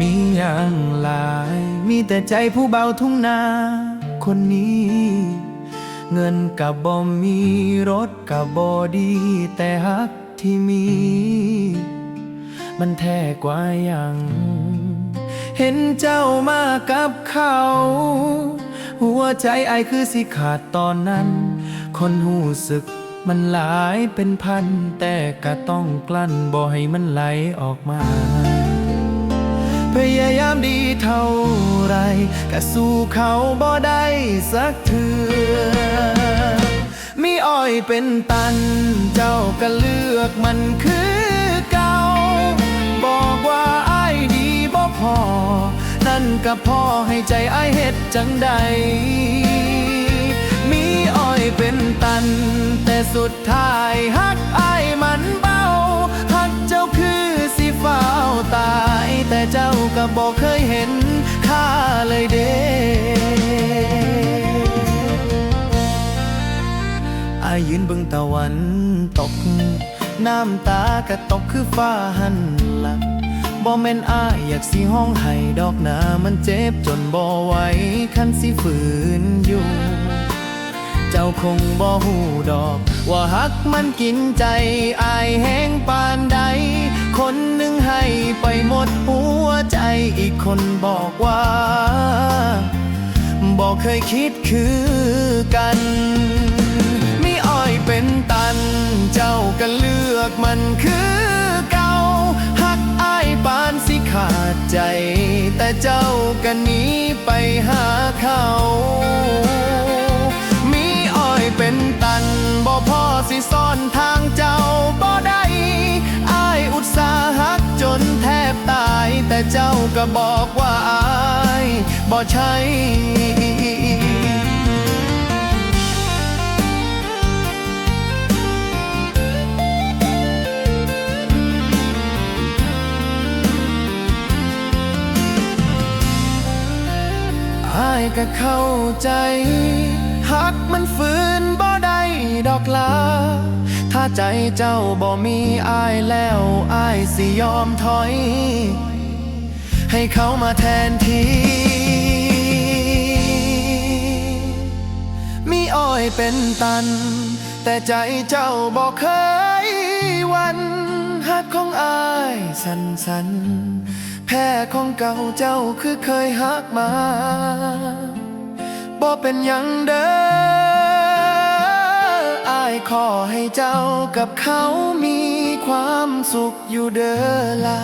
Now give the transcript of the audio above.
มีอย่างหลาย มีแต่ใจผู้เบาทุ่งนา คนนี้ เงินกับบ่มีรถกับบ่ดี แต่ฮักที่มี มันแท้กว่าอย่าง เห็นเจ้ามากับเขา หัวใจไอคือสิขาดตอนนั้น คนหูสึกมันหลายเป็นพัน แต่ก็ต้องกลั้นบ่ให้มันไหลออกมา พยายามดีเท่าไรก็สู้เขาบ่ได้สักเถือมีอ้อยเป็นตัน เจ้าก็เลือกมันคือเก่า บอกว่าไอ้ดีบ่พอ นั่นก็พอให้ใจไอ้เฮ็ดจังใด มีอ้อยเป็นตัน แต่สุดท้ายฮักอ้ บอกเคยเห็นค่าเลยเด้อายยืนเบิ่งตะวันตก น้ำตากระตกคือฟ้าหันหลักบ่แม่นอายอยากสิห้องให้ดอกหนามันเจ็บจนบ่ไหวคันสิฝืนอยู่ เจ้าคงบ่หูดอก ว่าฮักมันกินใจอายแห คนบอกว่า บอกเคยคิดคือกันมีอ้อยเป็นตัน เจ้าก็เลือกมันคือเก่าหักอ้ายปานสิขาดใจ แต่เจ้าก็หนีไปหาเขามีอ้อยเป็นตัน บ่พ่อสิซ่อนทาง ก็บอกว่าอายบ่ใช่อายก็เข้าใจหักมันฝืนบ่ได้ดอกลา ถ้าใจเจ้าบ่มีอายแล้วอายสิยอมถอย ให้เขามาแทนที่ มีอ้อยเป็นตัน แต่ใจเจ้าบอกเคยวันหักของอายสันสันๆแพ้ของเก่าเจ้าคือเคยหักมาบ่เป็นยังเด้ออายขอให้เจ้ากับเขามีความสุขอยู่เด้อลา